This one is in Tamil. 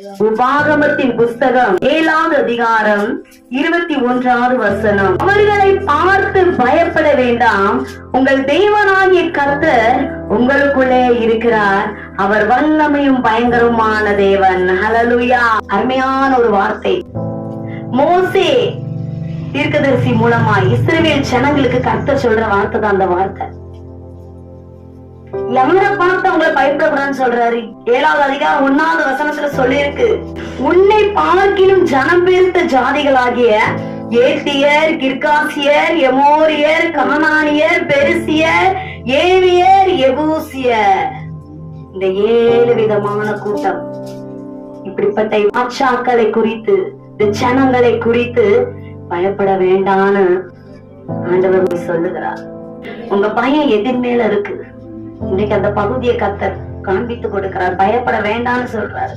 உபாகமத்தின் புஸ்தகம் ஏழாவது அதிகாரம் இருபத்தி ஒன்றாவது வசனம். அவர்களை பார்த்து பயப்பட வேண்டாம். உங்கள் தெய்வனாகிய கர்த்தர் உங்களுக்குள்ளே இருக்கிறார். அவர் வல்லமையும் பயங்கரமான தேவன். ஹலலுயா அருமையான ஒரு வார்த்தை. மோசே தீர்க்கதரிசி மூலமா இஸ்ரேல் ஜனங்களுக்கு கர்த்தர் சொல்ற வார்த்தை தான் அந்த வார்த்தை. எவரை பார்த்து அவங்களை பயப்படக்கூடாதுன்னு சொல்றாரு? ஏழாவது அதிகாரம் ஒன்னாவது வசனத்துல சொல்லியிருக்கு. உன்னை பார்க்கிலும் ஜனம் பெருத்த ஜாதிகளாகிய ஏத்தியர் கிர்காசியர் எமோரியர் கானானியர் பெருசியர் ஏவியர் எபூசியர். இந்த ஏழு விதமான கூட்டம் இப்படிப்பட்ட ஆட்சாக்களை குறித்து இந்த ஜனங்களை குறித்து பயப்பட வேண்டான்னு ஆண்டவர் சொல்லுகிறார். உங்க பையன் எதிர் மேல இருக்கு. இன்னைக்கு அந்த பகுதியை கத்தர் காண்பித்து கொடுக்கிறார். பயப்பட வேண்டாம்னு சொல்றாரு.